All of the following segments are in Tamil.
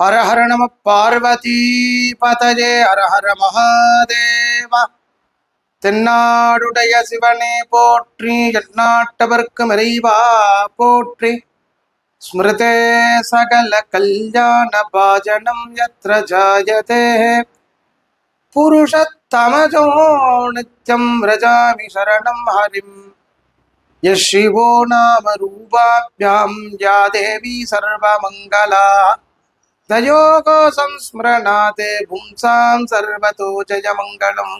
ஹர ஹர நம பார்வதி பதஜே ஹர ஹர மகாதேவா தென்னாடுடைய சிவனே போற்றி எந்நாட்டவர்க்கும் இறைவா போற்றி. ஸ்மிருதே சகல கல்யாண பாஜனம் யத்ர ஜாயதே. புருஷத்தமஜோ நித்யம் ரஜாமி சரணம் ஹரிம். யஷிவோ நாம ரூபாபியாம் யா தேவி தயோகோ சம்ஸ்மரணாதே பும்சாம் சர்வதோ ஜெயமங்கலம்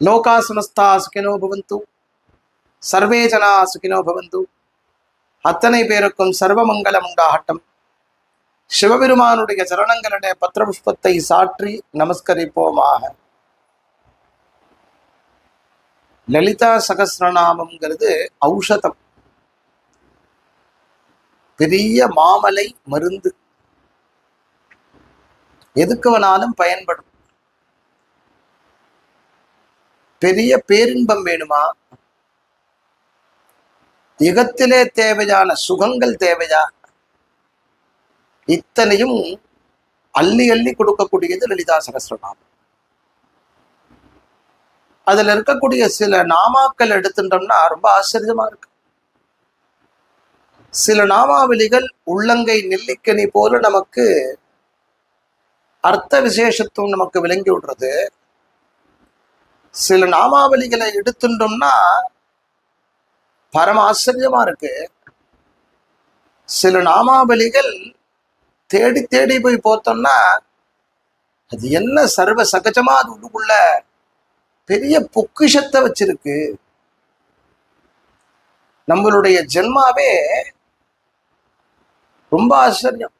லோகா சமஸ்தா சுகினோ பவந்து. சர்வே ஜனா சுகினோ பவந்து. அத்தனை பேருக்கும் சர்வமங்கலம் உண்டாகட்டும். சிவபெருமானுடைய சரணங்களுடைய பத்திரபுஷ்பத்தை சாற்றி நமஸ்கரிப்போமாக. லலிதா சகசிரநாமம்ங்கிறது ஔஷதம். பெரிய மாமலை மருந்து. எதுக்கு வேணாலும் பயன்படும். பெரிய பேரின்பம் வேணுமா? யுகத்திலே தேவையான சுகங்கள் தேவையா? இத்தனையும் அள்ளி அள்ளி கொடுக்கக்கூடியது லலிதா சகசிரநாமம். அதுல இருக்கக்கூடிய சில நாமாக்கள் எடுத்துட்டோம்னா ரொம்ப ஆச்சரியமா இருக்கு. சில நாமாவளிகள் உள்ளங்கை நெல்லிக்கனி போல நமக்கு அர்த்த விசேஷத்துவம் நமக்கு விளங்கி விடுறது. சில நாமாவளிகளை எடுத்துட்டோம்னா பரம ஆச்சரியமா இருக்கு. சில நாமாவளிகள் தேடி தேடி போய் பார்த்தோம்னா அது என்ன சர்வ சகஜமா அது உள்ளுக்குள்ள பெரிய பொக்கிஷத்தை வச்சிருக்கு. நம்மளுடைய ஜென்மாவே ரொம்ப ஆச்சரியம்.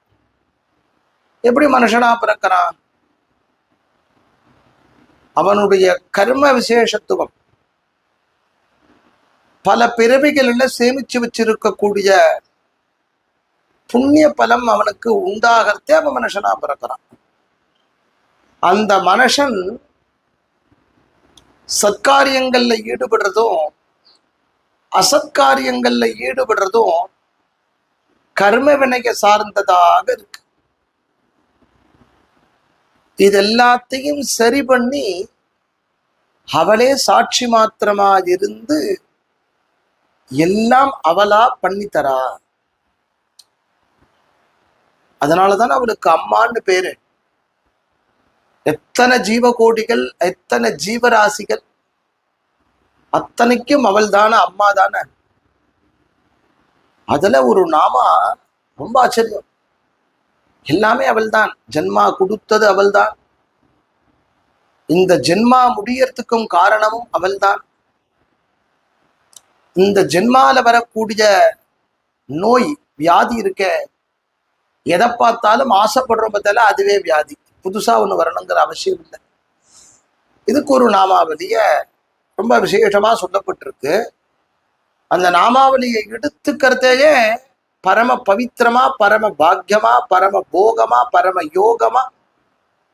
எப்படி மனுஷனா பிறக்கிறான்? அவனுடைய கர்ம விசேஷத்துவம். பல பிறவிகளில் சேமிச்சு வச்சிருக்கக்கூடிய புண்ணிய பலம் அவனுக்கு உண்டாகிறதே அவன் மனுஷனா பிறக்கிறான். அந்த மனுஷன் சத்காரியங்கள்ல ஈடுபடுறதும் அசத்காரியங்கள்ல ஈடுபடுறதும் கர்ம வினைய சார்ந்ததாக இருக்கு. இது எல்லாத்தையும் சரி பண்ணி அவளே சாட்சி மாத்திரமா இருந்து எல்லாம் அவளா பண்ணித்தரா அதனாலதான் அவளுக்கு அம்மான்னு பேரு. எத்தனை ஜீவகோடிகள் எத்தனை ஜீவராசிகள் அத்தனைக்கும் அவள் தானே அம்மா தானே அதுல ஒரு நாமா ரொம்ப ஆச்சரியம். எல்லாமே அவள்தான். ஜென்மா கொடுத்தது அவள்தான். இந்த ஜென்மா முடியறதுக்கும் காரணமும் அவள்தான். இந்த ஜென்மால வரக்கூடிய நோய் வியாதி இருக்க எதை பார்த்தாலும் ஆசைப்படுறோம் பார்த்தாலும் அதுவே வியாதி. புதுசா ஒண்ணு வரணுங்கிற அவசியம் இல்லை. இதுக்கு ஒரு நாமாவலிய ரொம்ப விசேஷமா சொல்லப்பட்டிருக்கு. அந்த நாமாவலியை எடுத்துக்கிறதையே பரம பவித்திரமா பரம பாக்கியமா பரம போகமா பரம யோகமா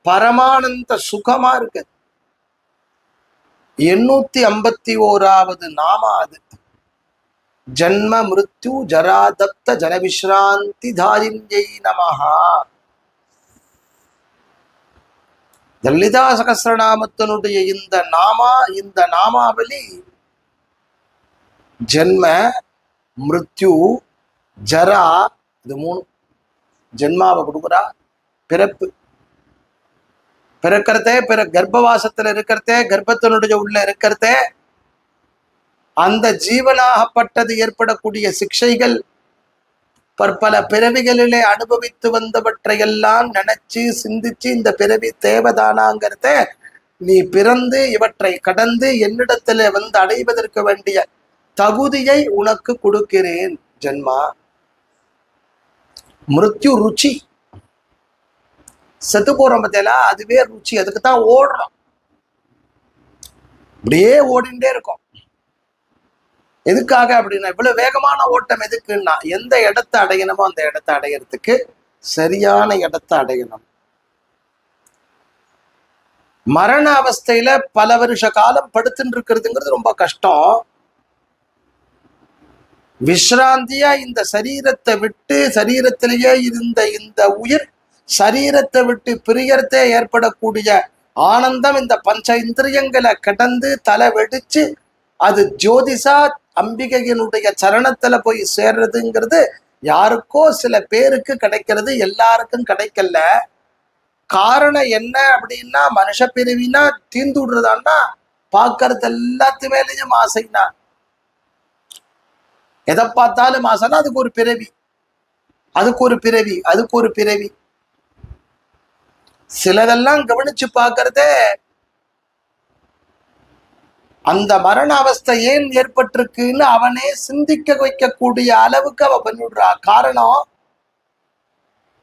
பரமானந்த சுகமா இருக்கு. எண்ணூத்தி ஐம்பத்தி ஓராவது நாமா அது. ஜன்ம மிருத்யு ஜராதப்த ஜனவிஸ்ராந்தி தாரிஞ்சை நமஹா. லலிதா சகசிரநாமத்தினுடைய இந்த நாமா இந்த நாமாவளி ஜென்ம மிருத்யு ஜரா இது மூணு. ஜென்மாவை கொடுக்குறா பிறப்பு. பிறக்கிறதே பிற கர்ப்பவாசத்துல இருக்கிறதே கர்ப்பத்தினுடைய உள்ள இருக்கிறதே அந்த ஜீவனாகப்பட்டது ஏற்படக்கூடிய சிக்ஷைகள் பற்பல பிறவிகளிலே அனுபவித்து வந்தவற்றையெல்லாம் நினைச்சு சிந்திச்சு இந்த பிறவி தேவைதானாங்கிறத நீ பிறந்து இவற்றை கடந்து என்னிடத்துல வந்து அடைவதற்கு வேண்டிய தகுதியை உனக்கு கொடுக்கிறேன் ஜென்மா. மிருத்யு ருச்சி. செத்து போறோம் பத்தியெல்லாம் அதுவே ருச்சி. அதுக்கு தான் ஓடுறோம். அப்படியே ஓடிண்டே இருக்கும். எதுக்காக அப்படின்னா இவ்வளவு வேகமான ஓட்டம் எதுக்குன்னா எந்த இடத்தை அடையணுமோ அந்த இடத்தை அடையறதுக்கு சரியான இடத்தை அடையணும். மரண அவஸ்தையில பல வருஷ காலம் படுத்துட்டு இருக்கிறதுங்கிறது ரொம்ப கஷ்டம். விஸ்ராந்தியா இந்த சரீரத்தை விட்டு சரீரத்திலேயே இருந்த இந்த உயிர் சரீரத்தை விட்டு பிரியறதே ஏற்படக்கூடிய ஆனந்தம் இந்த பஞ்ச இந்திரியங்களை கடந்து தலை வெடிச்சு அது ஜோதிஷா அம்பிகையினுடைய சரணத்துல போய் சேர்றதுங்கிறது யாருக்கோ சில பேருக்கு கிடைக்கிறது எல்லாருக்கும் கிடைக்கல. காரணம் என்ன அப்படின்னா மனுஷ பிரிவினா தீந்து விடுறதான்னா பார்க்கறது எல்லாத்து மேலேயும் ஆசைனா எதை பார்த்தாலும் ஆசைன்னா அதுக்கு ஒரு பிறவி. அதுக்கு ஒரு பிறவி அதுக்கு ஒரு பிறவி. சிலதெல்லாம் கவனிச்சு பார்க்கறதே அந்த மரண அவஸ்தை ஏன் ஏற்பட்டிருக்குன்னு அவனே சிந்திக்க வைக்கக்கூடிய அளவுக்கு அவ பண்ணிவிடுறா. காரணம்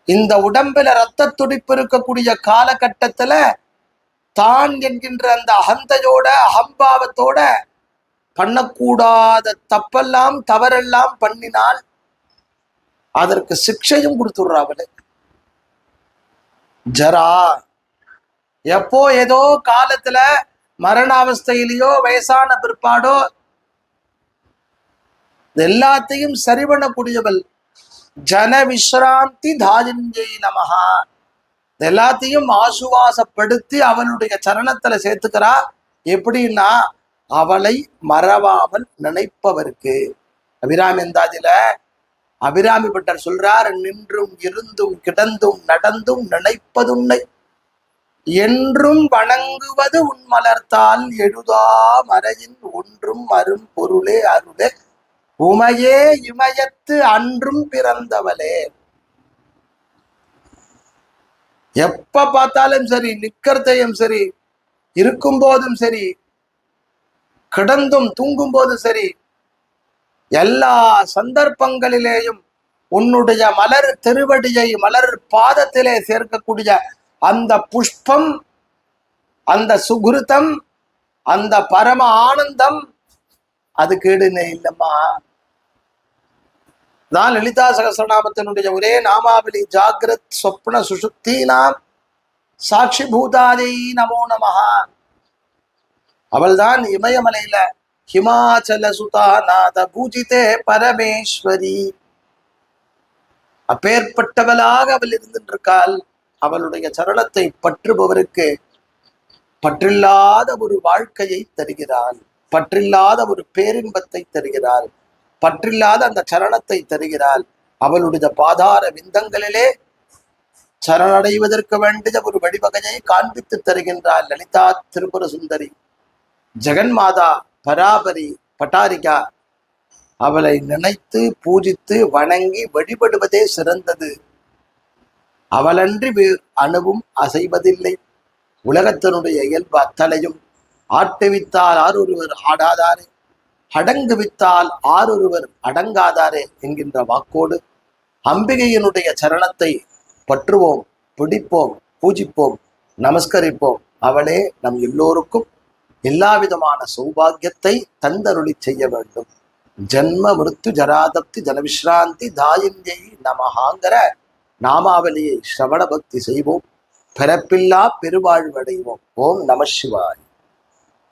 இந்த உடம்புல ரத்த துடிப்பு இருக்கக்கூடிய காலகட்டத்துல தான் என்கின்ற அந்த அகந்தையோட அகம்பாவத்தோட பண்ணக்கூடாத தப்பெல்லாம் தவறெல்லாம் பண்ணினால் அதற்கு சிக்ஷையும் கொடுத்துடுறா அவளு. ஜரா எப்போ ஏதோ காலத்துல மரணாவஸ்தையிலேயோ வயசான பிற்பாடோ எல்லாத்தையும் சரி பண்ணக்கூடியவள். ஜன விஸ்ராந்தி தாஜிஞ்சை நமஹா. எல்லாத்தையும் ஆசுவாசப்படுத்தி அவளுடைய சரணத்துல சேர்த்துக்கிறா. எப்படின்னா அவளை மறவாமல் நினைப்பவருக்கு. அபிராமிந்தாதில அபிராமி பட்டர் சொல்றார் நின்றும் இருந்தும் கிடந்தும் நடந்தும் நினைப்பதுன்னை. என்றும் வணங்குவது உன் மலர்த்தால் எழுதா மறையின் ஒன்றும் அரும் பொருளே அருளே. உமையே இமயத்து அன்றும் பிறந்தவளே. எப்ப பார்த்தாலும் சரி நிக்கிறதையும் சரி இருக்கும் போதும் சரி கிடந்தும் தூங்கும்போது சரி எல்லா சந்தர்ப்பங்களிலேயும் உன்னுடைய மலர் திருவடியை மலர் பாதத்திலே சேர்க்கக்கூடிய அந்த புஷ்பம் அந்த சுகுருத்தம் அந்த பரம ஆனந்தம் அது கேடுனே இல்லம்மா. தான் லலிதா சகசிரநாமத்தினுடைய ஒரே நாமாவளி ஜாகிரத் சொப்ன சுஷுப்தீனாம் சாட்சி பூதாதை நமோ நமஹா. அவள்தான் இமயமலையில ஹிமாச்சல சுதா நாத பூஜிதே பரமேஸ்வரி அப்பேற்பட்டவளாக அவள் இருந்திருக்காள். அவளுடைய சரணத்தை பற்றுபவருக்கு பற்றில்லாத ஒரு வாழ்க்கையை தருகிறாள். பற்றில்லாத ஒரு பேரின்பத்தை தருகிறாள். பற்றில்லாத அந்த சரணத்தை தருகிறாள். அவளுடைய பாதார விந்தங்களிலே சரணடைவதற்கு வேண்டிய ஒரு வழிவகையை காண்பித்து தருகின்றாள் லலிதா திரிபுர சுந்தரி ஜெகன்மாதா பராபரி பட்டாரிகா. அவளை நினைத்து பூஜித்து வணங்கி வழிபடுவதே சிறந்தது. அவளன்றி வேறு அணுவும் அசைவதில்லை. உலகத்தினுடைய இயல்பு அத்தலையும் ஆட்டுவித்தால் ஆரொருவர் ஆடாதாரே அடங்குவித்தால் ஆரொருவர் அடங்காதாரே என்கின்ற வாக்கோடு அம்பிகையினுடைய சரணத்தை பற்றுவோம் பிடிப்போம் பூஜிப்போம் நமஸ்கரிப்போம். அவளே நம் எல்லோருக்கும் எல்லா விதமான சௌபாகியத்தை தந்தருளி செய்ய வேண்டும். ஜன்ம மிருத்து ஜராதப்தி ஜனவிஸ்ராந்தி தாயின்யை நமஹாங்கிற நாமாவலியை சிரவண பக்தி செய்வோம். பிறப்பில்லா பெருவாழ்வடைவோம் ஓம் நம சிவாய்.